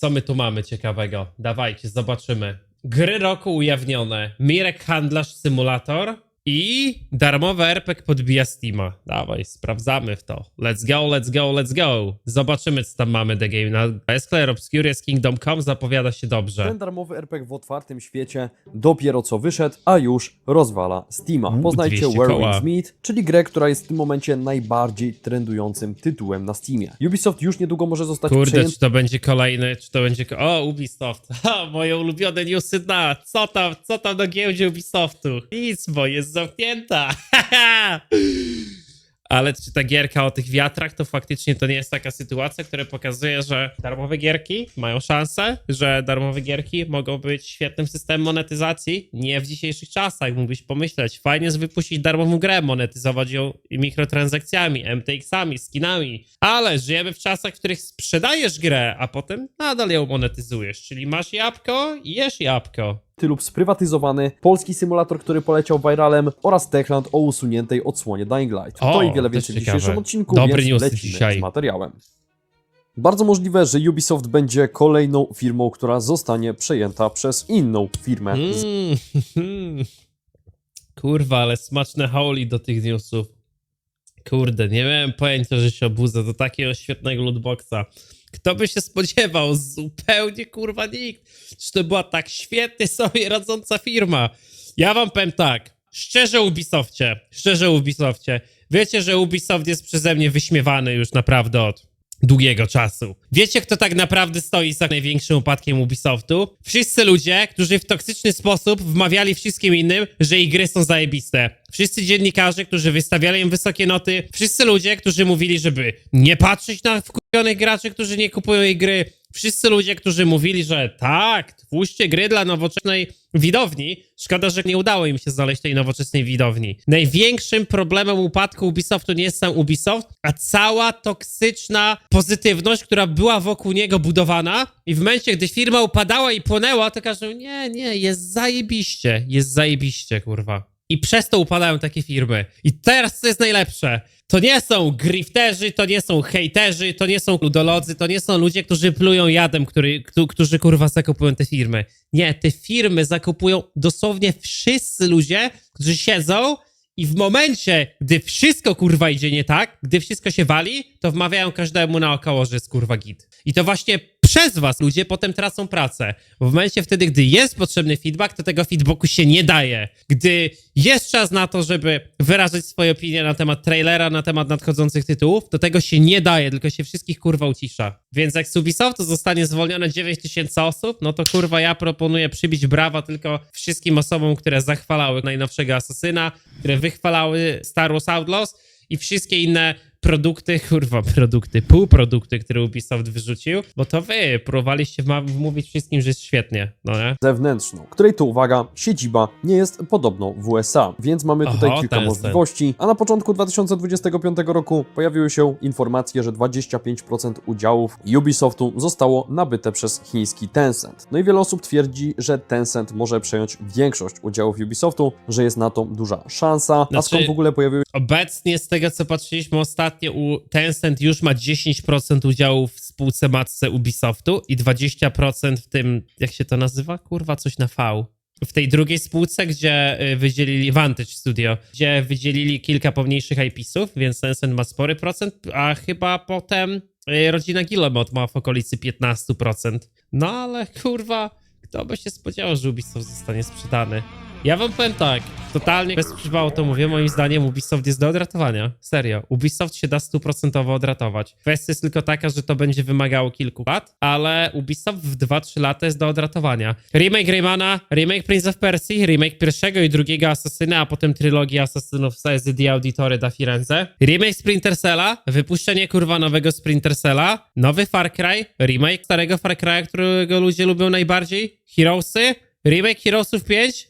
Co my tu mamy ciekawego? Dawajcie, zobaczymy. Gry roku ujawnione. Mirek Handlarz Simulator i darmowy RPG podbija Steama. Dawaj, sprawdzamy w to. Let's go, let's go, let's go. Zobaczymy, co tam mamy The Game. Na Esclair Obscurious Kingdom.com zapowiada się dobrze. Ten darmowy RPG w otwartym świecie dopiero co wyszedł, a już rozwala Steama. Poznajcie 200 Where koła. Wings Meet, czyli grę, która jest w tym momencie najbardziej trendującym tytułem na Steamie. Ubisoft już niedługo może zostać Kurde, przejęty czy to będzie kolejny, czy to będzie... O, Ubisoft. Ha, moje ulubione newsy dna. Co tam, co tam na giełdzie Ubisoftu? Nic, bo jest zamknięta. Ale czy ta gierka o tych wiatrach, to faktycznie to nie jest taka sytuacja, która pokazuje, że darmowe gierki mają szansę, że darmowe gierki mogą być świetnym systemem monetyzacji? Nie w dzisiejszych czasach, mógłbyś pomyśleć. Fajnie jest wypuścić darmową grę, monetyzować ją mikrotransakcjami, MTX-ami, skinami, ale żyjemy w czasach, w których sprzedajesz grę, a potem nadal ją monetyzujesz, czyli masz jabłko i jesz jabłko. Lub sprywatyzowany, polski symulator, który poleciał viralem oraz Techland o usuniętej odsłonie Dying Light. O, to i wiele więcej w ciekawe. dzisiejszym odcinku, Dobry więc lecimy dzisiaj. z materiałem. Bardzo możliwe, że Ubisoft będzie kolejną firmą, która zostanie przejęta przez inną firmę Mm. Kurwa, ale smaczne hauli do tych newsów. Kurde, nie miałem pojęcia, że się obudzę do takiego świetnego lootboxa. Kto by się spodziewał? Zupełnie kurwa nikt. Czy to była tak świetnie sobie radząca firma? Ja wam powiem tak. Szczerze Ubisoftie, szczerze Ubisoftie. Wiecie, że Ubisoft jest przeze mnie wyśmiewany już naprawdę od długiego czasu. Wiecie, kto tak naprawdę stoi za największym upadkiem Ubisoftu? Wszyscy ludzie, którzy w toksyczny sposób wmawiali wszystkim innym, że ich gry są zajebiste. Wszyscy dziennikarze, którzy wystawiali im wysokie noty. Wszyscy ludzie, którzy mówili, żeby nie patrzeć na wkurzonych graczy, którzy nie kupują ich gry. Wszyscy ludzie, którzy mówili, że tak, twórzcie gry dla nowoczesnej widowni. Szkoda, że nie udało im się znaleźć tej nowoczesnej widowni. Największym problemem upadku Ubisoftu nie jest sam Ubisoft, a cała toksyczna pozytywność, która była wokół niego budowana i w momencie, gdy firma upadała i płonęła, to każą, nie, nie, jest zajebiście, jest zajebiście, kurwa. I przez to upadają takie firmy. I teraz co jest najlepsze? To nie są grifterzy, to nie są hejterzy, to nie są ludolodzy, to nie są ludzie, którzy plują jadem, który, któ- którzy kurwa zakupują te firmy. Nie, te firmy zakupują dosłownie wszyscy ludzie, którzy siedzą i w momencie, gdy wszystko kurwa idzie nie tak, gdy wszystko się wali, to wmawiają każdemu naokoło, że jest kurwa git. I to właśnie przez was ludzie potem tracą pracę. Bo w momencie wtedy, gdy jest potrzebny feedback, to tego feedbacku się nie daje. Gdy jest czas na to, żeby wyrazić swoje opinie na temat trailera, na temat nadchodzących tytułów, to tego się nie daje, tylko się wszystkich kurwa ucisza. Więc jak z Ubisoftu zostanie zwolnione 9 tysięcy osób, no to kurwa ja proponuję przybić brawa tylko wszystkim osobom, które zachwalały najnowszego Asasyna, które wychwalały Star Wars Outlaws i wszystkie inne produkty, kurwa, produkty, półprodukty, które Ubisoft wyrzucił, bo to wy próbowaliście wmówić wszystkim, że jest świetnie, no nie? zewnętrzną, której to uwaga, siedziba nie jest podobną w USA, więc mamy tutaj Oho, kilka jest ten. możliwości, a na początku 2025 roku pojawiły się informacje, że 25% udziałów Ubisoftu zostało nabyte przez chiński Tencent. No i wiele osób twierdzi, że Tencent może przejąć większość udziałów Ubisoftu, że jest na to duża szansa, a Znaczy- skąd w ogóle pojawiły Obecnie, z tego co patrzyliśmy ostatnio, u Tencent już ma 10% udziału w spółce matce Ubisoftu i 20% w tym, jak się to nazywa? Kurwa, coś na V. W tej drugiej spółce, gdzie y, wydzielili Vantage Studio, gdzie wydzielili kilka pomniejszych IP-sów, więc Tencent ma spory procent, a chyba potem y, rodzina Guillemot ma w okolicy 15%. No ale kurwa, kto by się spodziewał, że Ubisoft zostanie sprzedany? Ja wam powiem tak, totalnie bez przypału to mówię, moim zdaniem Ubisoft jest do odratowania. Serio, Ubisoft się da stuprocentowo odratować. Kwestia jest tylko taka, że to będzie wymagało kilku lat, ale Ubisoft w 2-3 lata jest do odratowania. Remake Raymana, remake Prince of Persia, remake pierwszego i drugiego Asasyna, a potem trylogii Asasynów z The Auditore da Firenze, remake Splinter Cella, wypuszczenie kurwa nowego Splinter Cella, nowy Far Cry, remake starego Far Cry'a, którego ludzie lubią najbardziej, Heroesy, remake Heroesów 5,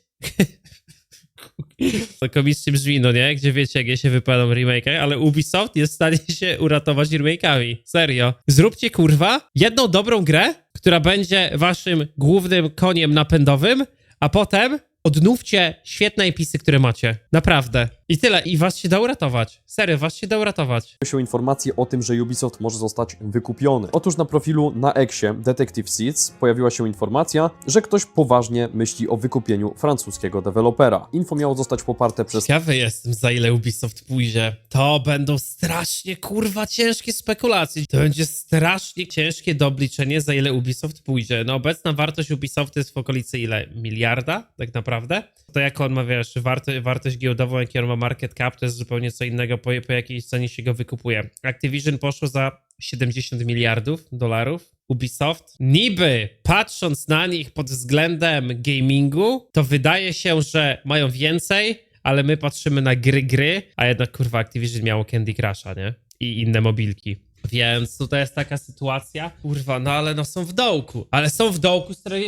to komicznie brzmi, no nie? Gdzie wiecie, jak ja się wypowiadam remake'ach, ale Ubisoft jest w stanie się uratować remake'ami. Serio. Zróbcie, kurwa, jedną dobrą grę, która będzie waszym głównym koniem napędowym, a potem odnówcie świetne episy, które macie. Naprawdę. I tyle. I was się da uratować. Serio, was się da uratować. się informacje o tym, że Ubisoft może zostać wykupiony. Otóż na profilu na Exie Detective Seeds pojawiła się informacja, że ktoś poważnie myśli o wykupieniu francuskiego dewelopera. Info miało zostać poparte przez Ciekawy jestem, za ile Ubisoft pójdzie. To będą strasznie, kurwa, ciężkie spekulacje. To będzie strasznie ciężkie do obliczenia, za ile Ubisoft pójdzie. No obecna wartość Ubisoft jest w okolicy ile? Miliarda? Tak naprawdę? To jak on ma, wiesz, warto, wartość giełdową, jaki on ma market cap, to jest zupełnie co innego, po, po jakiej cenie się go wykupuje. Activision poszło za 70 miliardów dolarów. Ubisoft, niby patrząc na nich pod względem gamingu, to wydaje się, że mają więcej, ale my patrzymy na gry, gry, a jednak kurwa Activision miało Candy Crusha, nie? I inne mobilki. Więc tutaj jest taka sytuacja, kurwa, no ale no są w dołku, ale są w dołku, z którego,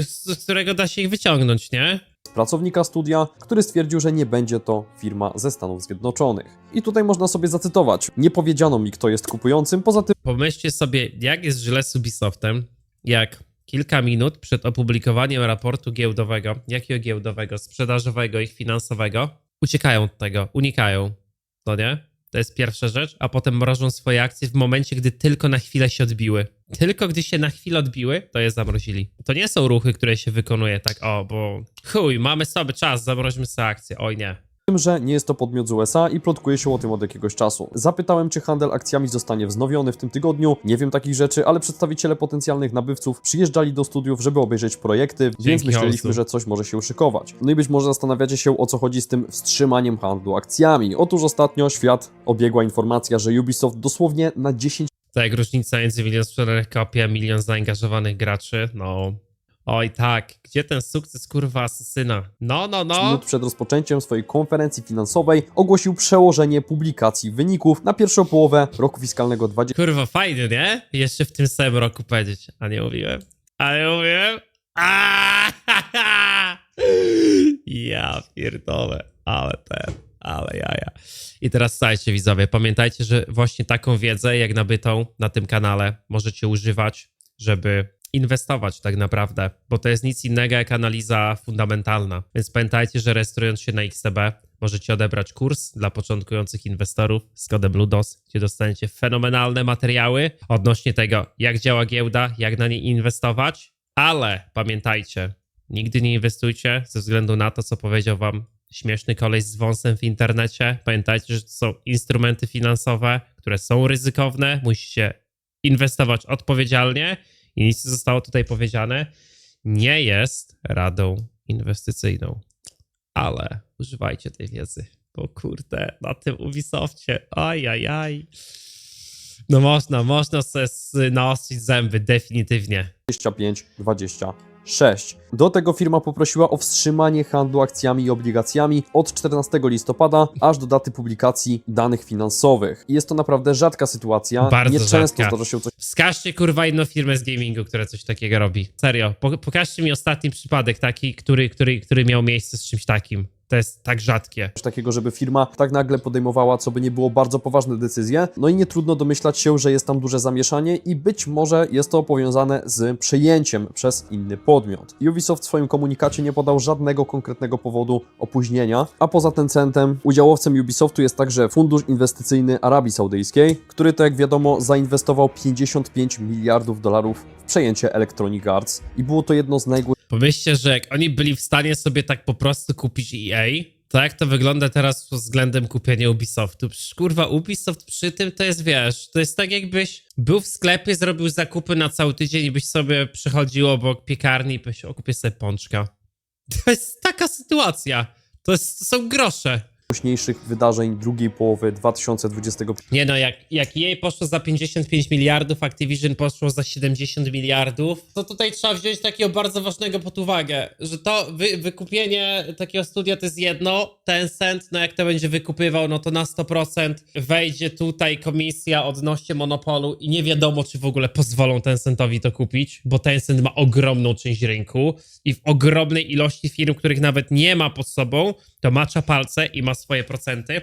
z, z którego da się ich wyciągnąć, nie? Pracownika studia, który stwierdził, że nie będzie to firma ze Stanów Zjednoczonych. I tutaj można sobie zacytować: Nie powiedziano mi, kto jest kupującym, poza tym Pomyślcie sobie, jak jest źle z Ubisoftem, jak kilka minut przed opublikowaniem raportu giełdowego, jakiego giełdowego, sprzedażowego i finansowego, uciekają od tego, unikają. To nie? To jest pierwsza rzecz, a potem mrożą swoje akcje w momencie, gdy tylko na chwilę się odbiły. Tylko gdy się na chwilę odbiły, to je zamrozili. To nie są ruchy, które się wykonuje tak, o, bo chuj, mamy sobie czas, zamroźmy sobie akcje. Oj nie. Tym, że nie jest to podmiot z USA i plotkuje się o tym od jakiegoś czasu. Zapytałem, czy handel akcjami zostanie wznowiony w tym tygodniu. Nie wiem takich rzeczy, ale przedstawiciele potencjalnych nabywców przyjeżdżali do studiów, żeby obejrzeć projekty, więc myśleliśmy, że coś może się uszykować. No i być może zastanawiacie się, o co chodzi z tym wstrzymaniem handlu akcjami. Otóż ostatnio świat obiegła informacja, że Ubisoft dosłownie na 10 To jak różnica między milion sprzedanych kopii a milion zaangażowanych graczy, no. Oj tak, gdzie ten sukces kurwa asesyna? No, no, no. minut przed rozpoczęciem swojej konferencji finansowej ogłosił przełożenie publikacji wyników na pierwszą połowę roku fiskalnego 20. Kurwa, fajny, nie? Jeszcze w tym samym roku powiedzieć. A nie mówiłem? A nie mówiłem? Aaaa! Ja pierdolę, ale ten, ale jaja. I teraz słuchajcie widzowie, pamiętajcie, że właśnie taką wiedzę, jak nabytą na tym kanale, możecie używać, żeby inwestować tak naprawdę, bo to jest nic innego jak analiza fundamentalna. Więc pamiętajcie, że rejestrując się na XTB, możecie odebrać kurs dla początkujących inwestorów z kodem LUDOS, gdzie dostaniecie fenomenalne materiały odnośnie tego, jak działa giełda, jak na niej inwestować, ale pamiętajcie, nigdy nie inwestujcie ze względu na to, co powiedział wam śmieszny koleś z wąsem w internecie. Pamiętajcie, że to są instrumenty finansowe, które są ryzykowne, musicie inwestować odpowiedzialnie i nic zostało tutaj powiedziane, nie jest radą inwestycyjną. Ale używajcie tej wiedzy, bo kurde, na tym Ubisoftie, ajajaj. No można, można sobie naostrzyć zęby, definitywnie. 25-26. Do tego firma poprosiła o wstrzymanie handlu akcjami i obligacjami od 14 listopada aż do daty publikacji danych finansowych. I jest to naprawdę rzadka sytuacja. Bardzo Nieczęsto rzadka. zdarza się coś Wskażcie kurwa inną firmę z gamingu, która coś takiego robi. Serio, po, pokażcie mi ostatni przypadek taki, który, który, który miał miejsce z czymś takim. To jest tak rzadkie. takiego, żeby firma tak nagle podejmowała, co by nie było bardzo poważne decyzje. No i nie trudno domyślać się, że jest tam duże zamieszanie i być może jest to powiązane z przejęciem przez inny podmiot. Ubisoft w swoim komunikacie nie podał żadnego konkretnego powodu opóźnienia, a poza Tencentem udziałowcem Ubisoftu jest także Fundusz Inwestycyjny Arabii Saudyjskiej, który to jak wiadomo zainwestował 55 miliardów dolarów w przejęcie Electronic Arts i było to jedno z najgłośniejszych Pomyślcie, że jak oni byli w stanie sobie tak po prostu kupić EA, to jak to wygląda teraz względem kupienia Ubisoftu? Przecież kurwa, Ubisoft przy tym to jest, wiesz, to jest tak jakbyś był w sklepie, zrobił zakupy na cały tydzień i byś sobie przychodził obok piekarni i byś, o, kupię sobie pączka. To jest taka sytuacja. To, jest, to są grosze. Wydarzeń drugiej połowy 2025 Nie no, jak, jak jej poszło za 55 miliardów, Activision poszło za 70 miliardów, to tutaj trzeba wziąć takiego bardzo ważnego pod uwagę, że to wy, wykupienie takiego studia to jest jedno, Tencent, no jak to będzie wykupywał, no to na 100% wejdzie tutaj komisja odnośnie monopolu i nie wiadomo, czy w ogóle pozwolą Tencentowi to kupić, bo Tencent ma ogromną część rynku i w ogromnej ilości firm, których nawet nie ma pod sobą, to macza palce i ma swoje procenty.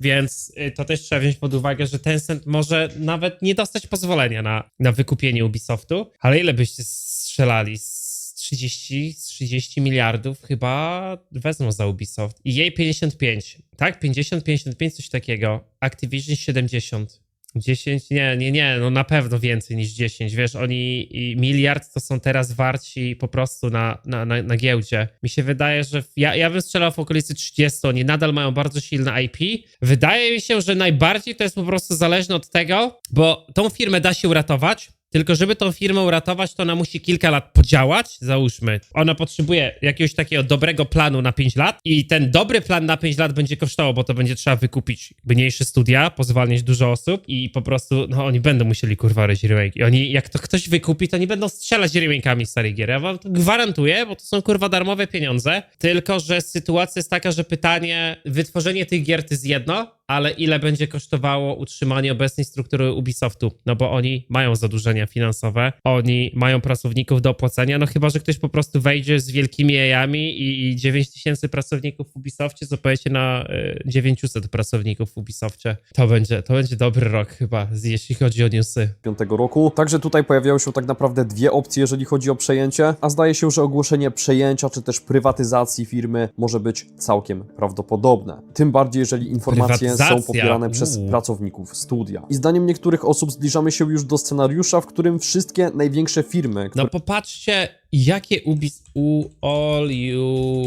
Więc y, to też trzeba wziąć pod uwagę, że Tencent może nawet nie dostać pozwolenia na, na wykupienie Ubisoftu. Ale ile byście strzelali? Z 30, z 30 miliardów chyba wezmą za Ubisoft. I jej 55, tak? 50, 55, coś takiego. Activision 70. 10, nie, nie, nie, no na pewno więcej niż 10. Wiesz, oni miliard to są teraz warci po prostu na, na, na, na giełdzie. Mi się wydaje, że w- ja, ja bym strzelał w okolicy 30. Oni nadal mają bardzo silne IP. Wydaje mi się, że najbardziej to jest po prostu zależne od tego, bo tą firmę da się uratować. Tylko żeby tą firmę uratować, to ona musi kilka lat podziałać. Załóżmy, ona potrzebuje jakiegoś takiego dobrego planu na 5 lat i ten dobry plan na 5 lat będzie kosztował, bo to będzie trzeba wykupić mniejsze studia, pozwalniać dużo osób i po prostu, no oni będą musieli kurwa robić remake. I oni, jak to ktoś wykupi, to nie będą strzelać remake'ami starych gier. Ja wam to gwarantuję, bo to są kurwa darmowe pieniądze. Tylko, że sytuacja jest taka, że pytanie, wytworzenie tych gier to jest jedno, ale ile będzie kosztowało utrzymanie obecnej struktury Ubisoftu? No bo oni mają zadłużenia finansowe, oni mają pracowników do opłacenia, no chyba, że ktoś po prostu wejdzie z wielkimi jajami i, i 9 tysięcy pracowników w Ubisoftie, co powiecie na y, 900 pracowników w Ubisoftie. To będzie, to będzie dobry rok chyba, jeśli chodzi o newsy. 2025 roku. Także tutaj pojawiają się tak naprawdę dwie opcje, jeżeli chodzi o przejęcie, a zdaje się, że ogłoszenie przejęcia czy też prywatyzacji firmy może być całkiem prawdopodobne. Tym bardziej, jeżeli informacje są popierane przez uuu. pracowników studia. I zdaniem niektórych osób zbliżamy się już do scenariusza, w którym wszystkie największe firmy, które No popatrzcie, jakie Ubis u all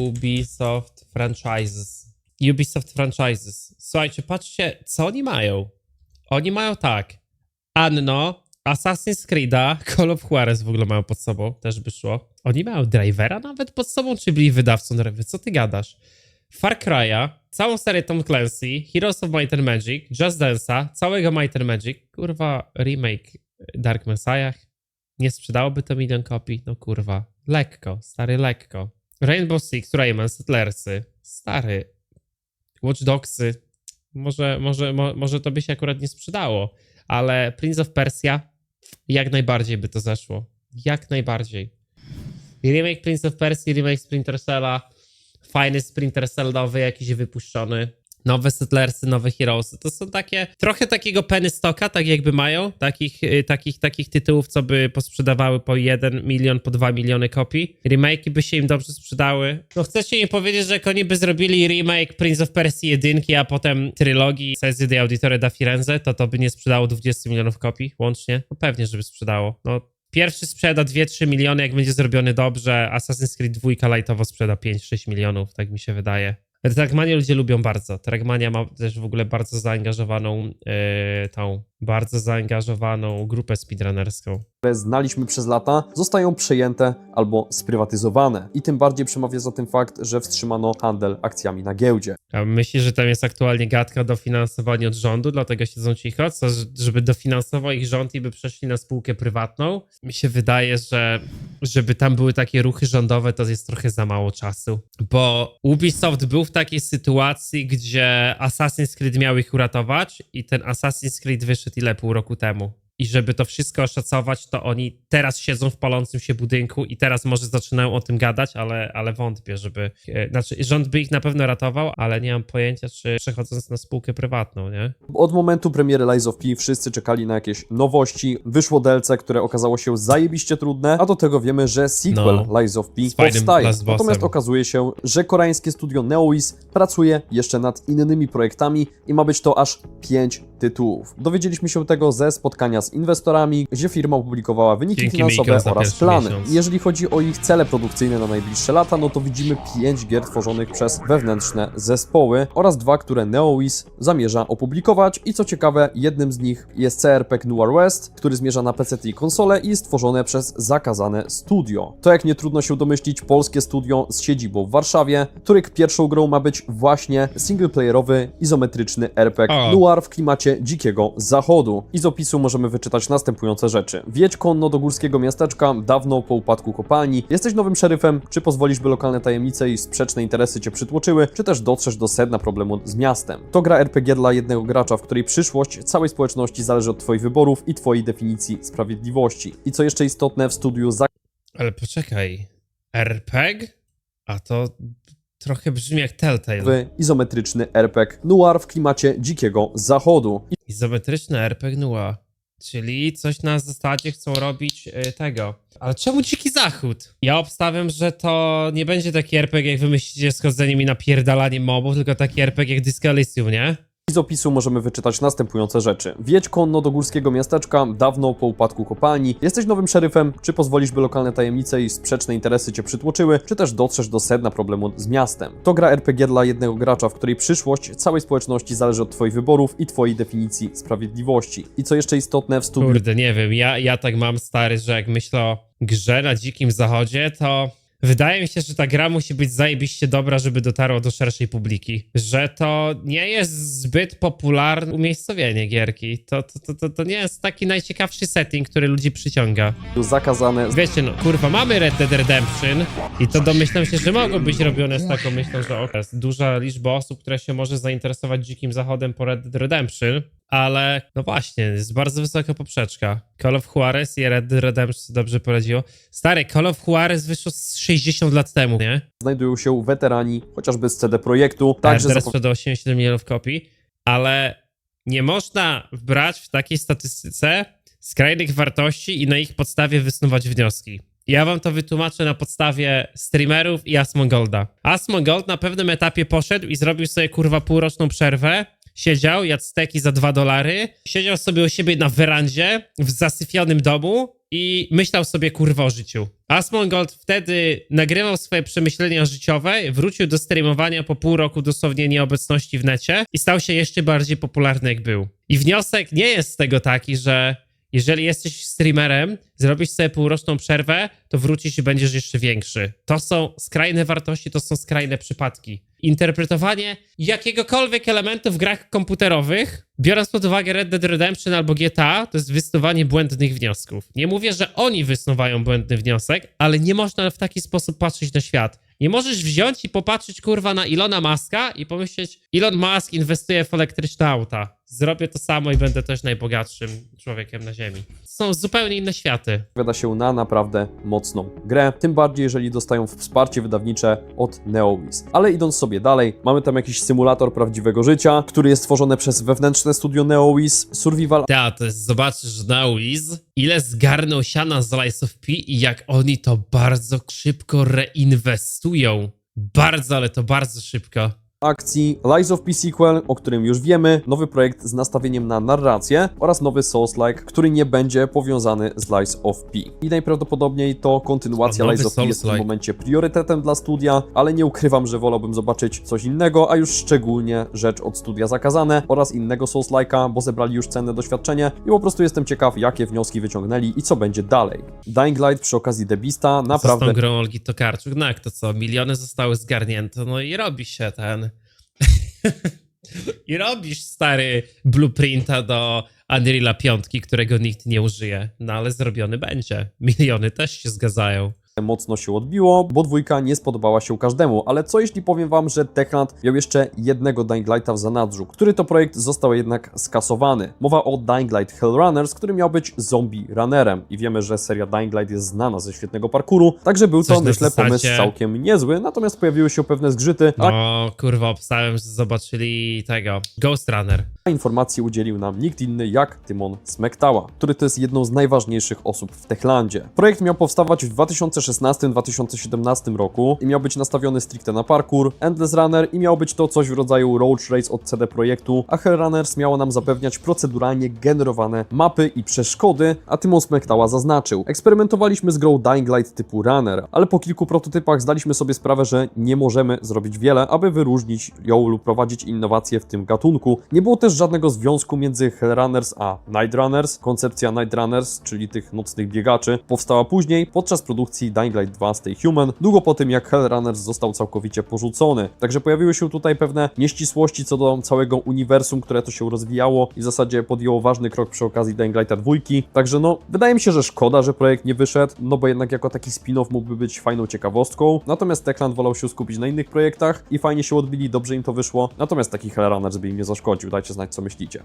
Ubisoft franchises. Ubisoft franchises. Słuchajcie, patrzcie, co oni mają. Oni mają tak. Anno, Assassin's Creed'a, Call of Juarez w ogóle mają pod sobą, też by szło. Oni mają Drivera nawet pod sobą, czy byli wydawcą Driver? Co ty gadasz? Far Cry'a, całą serię Tom Clancy, Heroes of Might and Magic, Just Dance'a, całego Might and Magic, kurwa, remake Dark Messiah, nie sprzedałoby to milion kopii? No kurwa. Lekko, stary, lekko. Rainbow Six, Rayman, Settlersy, stary. Watch Dogsy. Może, może, mo, może to by się akurat nie sprzedało, ale Prince of Persia jak najbardziej by to zeszło. Jak najbardziej. Remake Prince of Persia, remake Splinter Cella, fajny Splinter Cell nowy, jakiś wypuszczony. Nowe Settlersy, nowe Heroesy. To są takie, trochę takiego penny stocka, tak jakby mają, takich, y, takich, takich tytułów, co by posprzedawały po 1 milion, po 2 miliony kopii. Remake'i by się im dobrze sprzedały. No chcecie mi powiedzieć, że jak oni by zrobili remake Prince of Persia 1, a potem trylogii Cezzy de Auditore da Firenze, to to by nie sprzedało 20 milionów kopii łącznie? No pewnie, żeby sprzedało. No Pierwszy sprzeda 2-3 miliony, jak będzie zrobiony dobrze. Assassin's Creed 2 lightowo sprzeda 5-6 milionów, tak mi się wydaje. Trackmania ludzie lubią bardzo. Trackmania ma też w ogóle bardzo zaangażowaną yy, tą, bardzo zaangażowaną grupę speedrunnerską. znaliśmy przez lata, zostają przejęte albo sprywatyzowane. I tym bardziej przemawia za tym fakt, że wstrzymano handel akcjami na giełdzie. A myślisz, że tam jest aktualnie gadka o dofinansowaniu od rządu, dlatego siedzą cicho? Co, żeby dofinansował ich rząd i by przeszli na spółkę prywatną? Mi się wydaje, że żeby tam były takie ruchy rządowe, to jest trochę za mało czasu. Bo Ubisoft był w takiej sytuacji, gdzie Assassin's Creed miał ich uratować i ten Assassin's Creed wyszedł ile pół roku temu. I żeby to wszystko oszacować, to oni teraz siedzą w palącym się budynku i teraz może zaczynają o tym gadać, ale, ale wątpię, żeby. e, Znaczy, rząd by ich na pewno ratował, ale nie mam pojęcia, czy przechodząc na spółkę prywatną, nie? Od momentu premiery Lies of P wszyscy czekali na jakieś nowości. Wyszło DLC, które okazało się zajebiście trudne, a do tego wiemy, że sequel No. Lies of P powstaje. Natomiast okazuje się, że koreańskie studio NeoWiz pracuje jeszcze nad innymi projektami i ma być to aż 5 tytułów. Dowiedzieliśmy się tego ze spotkania z inwestorami, gdzie firma opublikowała wyniki Dzięki finansowe oraz plany. miesiąc. Jeżeli chodzi o ich cele produkcyjne na najbliższe lata, no to widzimy 5 gier tworzonych przez wewnętrzne zespoły oraz dwa, które NeoWiz zamierza opublikować i co ciekawe, jednym z nich jest CRPG Noir West, który zmierza na PC i konsole i jest stworzone przez zakazane studio. To jak nie trudno się domyślić, polskie studio z siedzibą w Warszawie, których pierwszą grą ma być właśnie singleplayerowy, izometryczny RPG O. Noir w klimacie dzikiego zachodu. I z opisu możemy wyczytać następujące rzeczy. Wiedź konno do górskiego miasteczka, dawno po upadku kopalni. Jesteś nowym szeryfem, czy pozwolisz, by lokalne tajemnice i sprzeczne interesy cię przytłoczyły, czy też dotrzesz do sedna problemu z miastem. To gra RPG dla jednego gracza, w której przyszłość całej społeczności zależy od twoich wyborów i twojej definicji sprawiedliwości. I co jeszcze istotne, w studiu Ale poczekaj. RPG? A to trochę brzmi jak Telltale. izometryczny RPG Noir w klimacie dzikiego zachodu. Izometryczny RPG Noir. Czyli coś na zasadzie chcą robić y, tego. Ale czemu Dziki Zachód? Ja obstawiam, że to nie będzie taki RPG, jak wymyślicie z chodzeniem i napierdalaniem mobów, tylko taki RPG jak Disco Elysium, nie? Z opisu możemy wyczytać następujące rzeczy. Wiedź konno do górskiego miasteczka, dawno po upadku kopalni. Jesteś nowym szeryfem, czy pozwolisz, by lokalne tajemnice i sprzeczne interesy cię przytłoczyły, czy też dotrzesz do sedna problemu z miastem. To gra RPG dla jednego gracza, w której przyszłość całej społeczności zależy od twoich wyborów i twojej definicji sprawiedliwości. I co jeszcze istotne, w studiu Kurde, nie wiem, ja, ja tak mam stary, że jak myślę o grze na dzikim zachodzie, to wydaje mi się, że ta gra musi być zajebiście dobra, żeby dotarła do szerszej publiki. Że to nie jest zbyt popularne umiejscowienie gierki. To, to, to, to, to nie jest taki najciekawszy setting, który ludzi przyciąga. zakazane Wiecie, no kurwa, mamy Red Dead Redemption i to domyślam się, że mogą być robione z taką myślą, że ok, jest duża liczba osób, która się może zainteresować dzikim zachodem po Red Dead Redemption, ale no właśnie, jest bardzo wysoka poprzeczka. Call of Juarez i Red Redemption dobrze poradziło. Stary, Call of Juarez wyszło z 60 lat temu, nie? znajdują się weterani, chociażby z CD Projektu, Tak, także teraz sprzedał 87 milionów kopii, ale nie można brać w takiej statystyce skrajnych wartości i na ich podstawie wysnuwać wnioski. Ja wam to wytłumaczę na podstawie streamerów i Asmongolda. Asmongold na pewnym etapie poszedł i zrobił sobie kurwa półroczną przerwę. Siedział, jadł steki za dwa dolary, siedział sobie u siebie na werandzie w zasyfionym domu i myślał sobie kurwa o życiu. Asmongold wtedy nagrywał swoje przemyślenia życiowe, wrócił do streamowania po pół roku dosłownie nieobecności w necie i stał się jeszcze bardziej popularny jak był. I wniosek nie jest z tego taki, że jeżeli jesteś streamerem, zrobisz sobie półroczną przerwę, to wrócisz i będziesz jeszcze większy. To są skrajne wartości, to są skrajne przypadki. Interpretowanie jakiegokolwiek elementu w grach komputerowych, biorąc pod uwagę Red Dead Redemption albo GTA, to jest wysnuwanie błędnych wniosków. Nie mówię, że oni wysnuwają błędny wniosek, ale nie można w taki sposób patrzeć na świat. Nie możesz wziąć i popatrzeć kurwa na Ilona Maska i pomyśleć, Elon Musk inwestuje w elektryczne auta. Zrobię to samo i będę też najbogatszym człowiekiem na Ziemi. Są zupełnie inne światy. zapowiada się na naprawdę mocną grę, tym bardziej jeżeli dostają wsparcie wydawnicze od NeoWiz. Ale idąc sobie dalej, mamy tam jakiś symulator prawdziwego życia, który jest stworzony przez wewnętrzne studio NeoWiz, survival Ta, to jest, zobaczysz na Wiz, ile zgarnął siana z Lies of P i jak oni to bardzo szybko reinwestują. Bardzo, ale to bardzo szybko. Akcji, Lies of P sequel, o którym już wiemy, nowy projekt z nastawieniem na narrację oraz nowy Souls-like, który nie będzie powiązany z Lies of P. I najprawdopodobniej to kontynuacja Lies of P jest w tym momencie priorytetem dla studia, ale nie ukrywam, że wolałbym zobaczyć coś innego, a już szczególnie rzecz od studia Zakazane oraz innego Souls-like'a, bo zebrali już cenne doświadczenie i po prostu jestem ciekaw, jakie wnioski wyciągnęli i co będzie dalej. Dying Light przy okazji Debista Naprawdę. Z naprawdę tą grą Olgi Tokarczuk, no jak to co, miliony zostały zgarnięte, no i robi się ten... I robisz stary blueprinta do Unreal'a 5, którego nikt nie użyje. No ale zrobiony będzie. Miliony też się zgadzają. Mocno się odbiło, bo dwójka nie spodobała się każdemu, ale co jeśli powiem wam, że Techland miał jeszcze jednego Dying Lighta w zanadrzu, który to projekt został jednak skasowany. Mowa o Dying Light Hellrunners, który miał być zombie runnerem i wiemy, że seria Dying Light jest znana ze świetnego parkouru, także był Coś to myślę zasadzie- pomysł całkiem niezły, natomiast pojawiły się pewne zgrzyty, a No kurwa, obstałem, że zobaczyli tego. Ghost Runner. informacji udzielił nam nikt inny jak Tymon Smektała, który to jest jedną z najważniejszych osób w Techlandzie. Projekt miał powstawać w 2016-2017 roku i miał być nastawiony stricte na parkour, Endless Runner i miało być to coś w rodzaju Roach Race od CD Projektu, a Hellrunners miało nam zapewniać proceduralnie generowane mapy i przeszkody, a Tymon Smektała zaznaczył. Eksperymentowaliśmy z grą Dying Light typu Runner, ale po kilku prototypach zdaliśmy sobie sprawę, że nie możemy zrobić wiele, aby wyróżnić ją lub prowadzić innowacje w tym gatunku. Nie było też żadnego związku między Hellrunners a Night Runners. Koncepcja Night Runners, czyli tych nocnych biegaczy, powstała później podczas produkcji Dying Light 2 Stay Human, długo po tym jak Hellrunners został całkowicie porzucony. Także pojawiły się tutaj pewne nieścisłości co do całego uniwersum, które to się rozwijało i w zasadzie podjęło ważny krok przy okazji Dying Lighta 2. Także no, wydaje mi się, że szkoda, że projekt nie wyszedł, no bo jednak jako taki spin-off mógłby być fajną ciekawostką. Natomiast Techland wolał się skupić na innych projektach i fajnie się odbili, dobrze im to wyszło. Natomiast taki Hellrunners by im nie zaszkodził. Dajcie znać, co myślicie.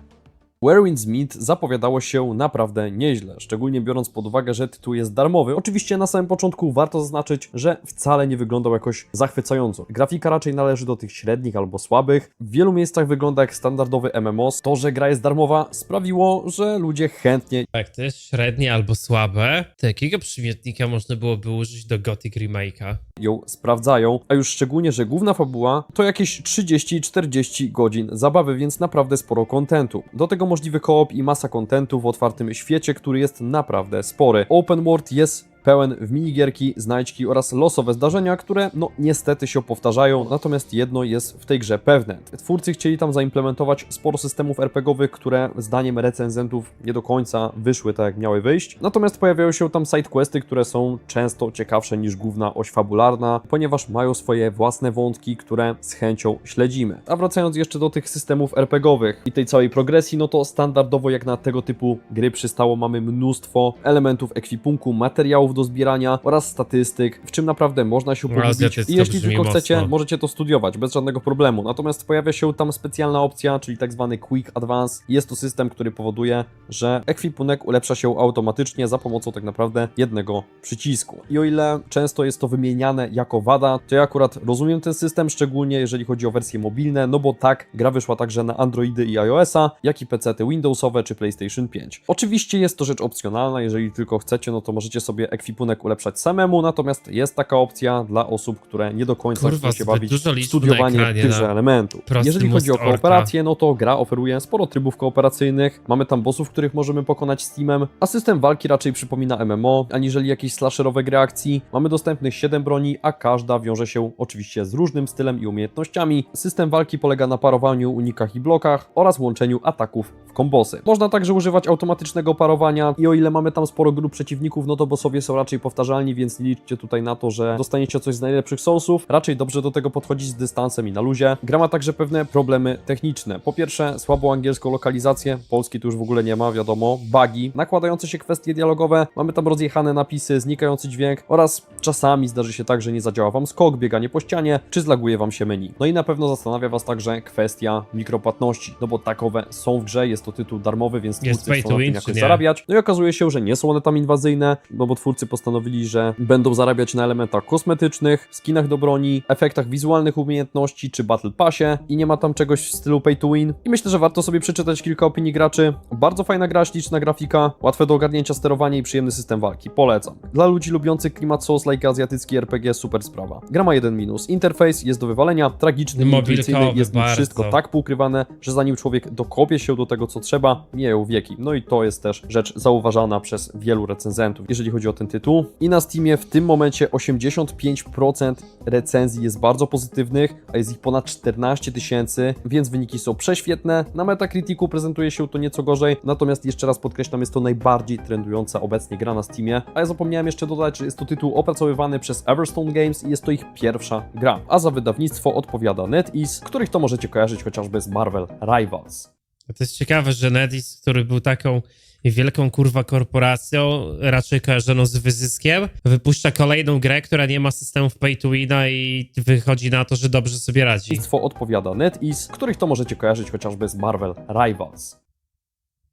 Winds Meet zapowiadało się naprawdę nieźle, szczególnie biorąc pod uwagę, że tytuł jest darmowy. Oczywiście na samym początku warto zaznaczyć, że wcale nie wyglądał jakoś zachwycająco. Grafika raczej należy do tych średnich albo słabych. W wielu miejscach wygląda jak standardowy MMO. To, że gra jest darmowa sprawiło, że ludzie chętnie Tak, to jest średnie albo słabe. To jakiego przymiotnika można byłoby użyć do Gothic Remake'a? ją sprawdzają, a już szczególnie, że główna fabuła to jakieś 30-40 godzin zabawy, więc naprawdę sporo kontentu. Do tego możliwy koop i masa kontentu w otwartym świecie, który jest naprawdę spory. Open World jest pełen w minigierki, znajdźki oraz losowe zdarzenia, które no niestety się powtarzają, natomiast jedno jest w tej grze pewne. Twórcy chcieli tam zaimplementować sporo systemów RPGowych, które zdaniem recenzentów nie do końca wyszły tak jak miały wyjść. Natomiast pojawiają się tam sidequesty, które są często ciekawsze niż główna oś fabularna, ponieważ mają swoje własne wątki, które z chęcią śledzimy. A wracając jeszcze do tych systemów RPGowych i tej całej progresji, no to standardowo jak na tego typu gry przystało mamy mnóstwo elementów ekwipunku, materiałów do zbierania oraz statystyk, w czym naprawdę można się No, pogubić. I jeśli tylko chcecie, mocno. możecie to studiować bez żadnego problemu. Natomiast pojawia się tam specjalna opcja, czyli tak zwany Quick Advance. Jest to system, który powoduje, że ekwipunek ulepsza się automatycznie za pomocą tak naprawdę jednego przycisku. I o ile często jest to wymieniane jako wada, to ja akurat rozumiem ten system, szczególnie jeżeli chodzi o wersje mobilne, no bo tak, gra wyszła także na Androidy i iOS-a, jak i PC-ty Windowsowe czy PlayStation 5. Oczywiście jest to rzecz opcjonalna, jeżeli tylko chcecie, no to możecie sobie ekwipunek ulepszać samemu, natomiast jest taka opcja dla osób, które nie do końca Kurwa, chcą się bawić w studiowanie ekranie, tychże elementów. prosty Jeżeli chodzi o most orka. kooperację, no to gra oferuje sporo trybów kooperacyjnych, mamy tam bossów, których możemy pokonać z teamem, a system walki raczej przypomina MMO, aniżeli jakieś slasherowe gry akcji. Mamy dostępnych 7 broni, a każda wiąże się oczywiście z różnym stylem i umiejętnościami. System walki polega na parowaniu, unikach i blokach oraz łączeniu ataków w kombosy. Można także używać automatycznego parowania i o ile mamy tam sporo grup przeciwników, no to bossowie są raczej powtarzalni, więc nie liczcie tutaj na to, że dostaniecie coś z najlepszych soulsów. Raczej dobrze do tego podchodzić z dystansem i na luzie. Gra ma także pewne problemy techniczne. Po pierwsze, słabą angielską lokalizację, polskiej tu już w ogóle nie ma, wiadomo, bugi, nakładające się kwestie dialogowe, mamy tam rozjechane napisy, znikający dźwięk oraz czasami zdarzy się tak, że nie zadziała Wam skok, bieganie po ścianie, czy zlaguje Wam się menu. No i na pewno zastanawia Was także kwestia mikropłatności, no bo takowe są w grze, jest to tytuł darmowy, więc twórcy chcą na tym jakoś zarabiać. No i okazuje się, że nie są one tam inwazyjne, no bo twórcy postanowili, że będą zarabiać na elementach kosmetycznych, skinach do broni, efektach wizualnych umiejętności czy Battle Passie i nie ma tam czegoś w stylu pay to win. I myślę, że warto sobie przeczytać kilka opinii graczy. Bardzo fajna gra, śliczna grafika, łatwe do ogarnięcia sterowanie i przyjemny system walki. Polecam. Dla ludzi lubiących klimat Souls-like azjatycki RPG super sprawa. Gra ma jeden minus. Interfejs jest do wywalenia, tragiczny, Mobilkowy intuicyjny, jest nim wszystko tak poukrywane, że zanim człowiek dokopie się do tego, co trzeba, mijają wieki. No i to jest też rzecz zauważana przez wielu recenzentów, jeżeli chodzi o ten tytuł. I na Steamie w tym momencie 85% recenzji jest bardzo pozytywnych, a jest ich ponad 14 tysięcy, więc wyniki są prześwietne. Na Metacriticu prezentuje się to nieco gorzej, natomiast jeszcze raz podkreślam, jest to najbardziej trendująca obecnie gra na Steamie. A ja zapomniałem jeszcze dodać, że jest to tytuł opracowywany przez Everstone Games i jest to ich pierwsza gra. A za wydawnictwo odpowiada NetEase, których to możecie kojarzyć chociażby z Marvel Rivals. To jest ciekawe, że Nedis, który był taką wielką kurwa korporacją, raczej kojarzoną z wyzyskiem, wypuszcza kolejną grę, która nie ma systemów pay to wina i wychodzi na to, że dobrze sobie radzi. Wydawnictwo odpowiada NetEase, których to możecie kojarzyć chociażby z Marvel Rivals.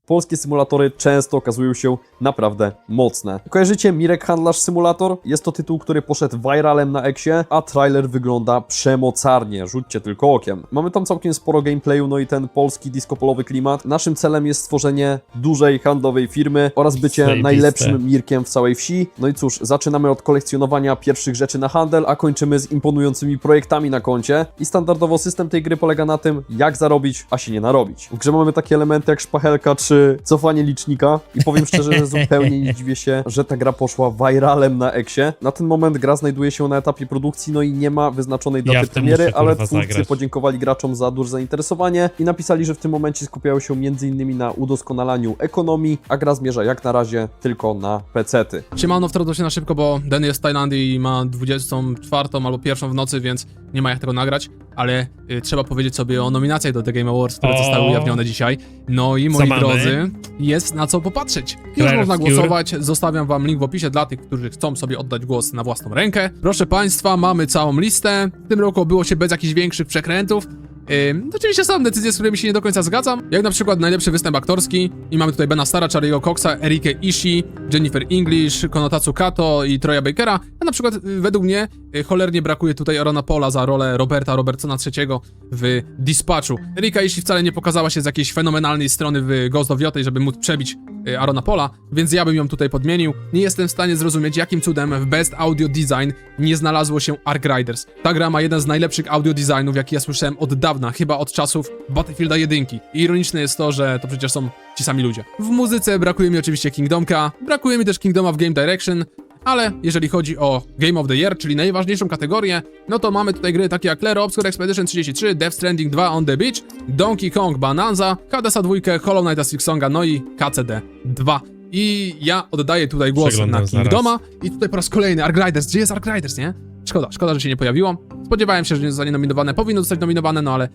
Polskie symulatory często okazują się naprawdę mocne. Kojarzycie Mirek Handlarz Simulator? Jest to tytuł, który poszedł viralem na Exie, a trailer wygląda przemocarnie, rzućcie tylko okiem. Mamy tam całkiem sporo gameplayu, no i ten polski disco-polowy klimat. Naszym celem jest stworzenie dużej handlowej firmy oraz bycie Zajebiste. najlepszym Mirkiem w całej wsi. No i cóż, zaczynamy od kolekcjonowania pierwszych rzeczy na handel, a kończymy z imponującymi projektami na koncie. I standardowo system tej gry polega na tym, jak zarobić, a się nie narobić. W grze mamy takie elementy jak szpachelka czy cofanie licznika i powiem szczerze, że zupełnie nie dziwię się, że ta gra poszła viralem na Exie. Na ten moment gra znajduje się na etapie produkcji, no i nie ma wyznaczonej Ja daty to premiery, muszę, ale kurwa, twórcy zagrać. podziękowali graczom za duże zainteresowanie i napisali, że w tym momencie skupiają się m.in. na udoskonalaniu ekonomii, a gra zmierza jak na razie tylko na pecety. Siemano, wtrącę się na szybko, bo Den jest w Tajlandii i ma 24 albo pierwszą w nocy, więc nie ma jak tego nagrać, ale y, trzeba powiedzieć sobie o nominacjach do The Game Awards, które O. zostały ujawnione dzisiaj. No i moi mamy? drodzy, jest na co popatrzeć. Już Claire można Obscure. głosować, zostawiam wam link w opisie dla tych, którzy chcą sobie oddać głos na własną rękę. Proszę państwa, mamy całą listę. W tym roku obyło się bez jakichś większych przekrętów, Ym, oczywiście są decyzje, z którymi się nie do końca zgadzam, jak na przykład najlepszy występ aktorski i mamy tutaj Bena Stara, Charlie'ego Coxa, Erike Ishii, Jennifer English, Konotatsu Kato i Troya Bakera, a na przykład y, według mnie cholernie brakuje tutaj Arona Paula za rolę Roberta Robertsona III w Dispatchu. Erika Ishii wcale nie pokazała się z jakiejś fenomenalnej strony w Ghost of Yotei, żeby móc przebić y, Arona Paula, więc ja bym ją tutaj podmienił. Nie jestem w stanie zrozumieć, jakim cudem w Best Audio Design nie znalazło się Ark Riders. Ta gra ma jeden z najlepszych audio designów, jaki ja słyszałem od dawna, chyba od czasów Battlefielda 1. I ironiczne jest to, że to przecież są ci sami ludzie. W muzyce brakuje mi oczywiście Kingdomka, brakuje mi też Kingdoma w Game Direction, ale jeżeli chodzi o Game of the Year, czyli najważniejszą kategorię, no to mamy tutaj gry takie jak Clair Obscure Expedition 33, Death Stranding 2 on the Beach, Donkey Kong Bonanza, Hadesa 2, Hollow Knight Silk Songa, no i KCD 2. I ja oddaję tutaj głos Przeglądam na. Kingdoma i tutaj po raz kolejny Ark Riders. Gdzie jest Ark Riders, nie? Szkoda, szkoda, że się nie pojawiło. Spodziewałem się, że nie zostanie nominowane, powinno zostać nominowane, no ale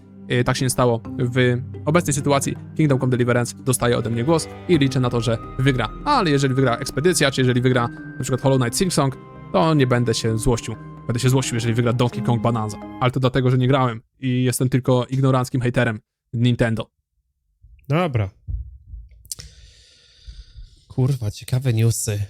tak się nie stało. W obecnej sytuacji Kingdom Come Deliverance dostaje ode mnie głos i liczę na to, że wygra. Ale jeżeli wygra Ekspedycja, czy jeżeli wygra przykład Hollow Knight Silk Song, to nie będę się złościł. Będę się złościł, jeżeli wygra Donkey Kong Bonanza. Ale to dlatego, że nie grałem i jestem tylko ignoranckim haterem Nintendo. Dobra. Kurwa, ciekawe newsy.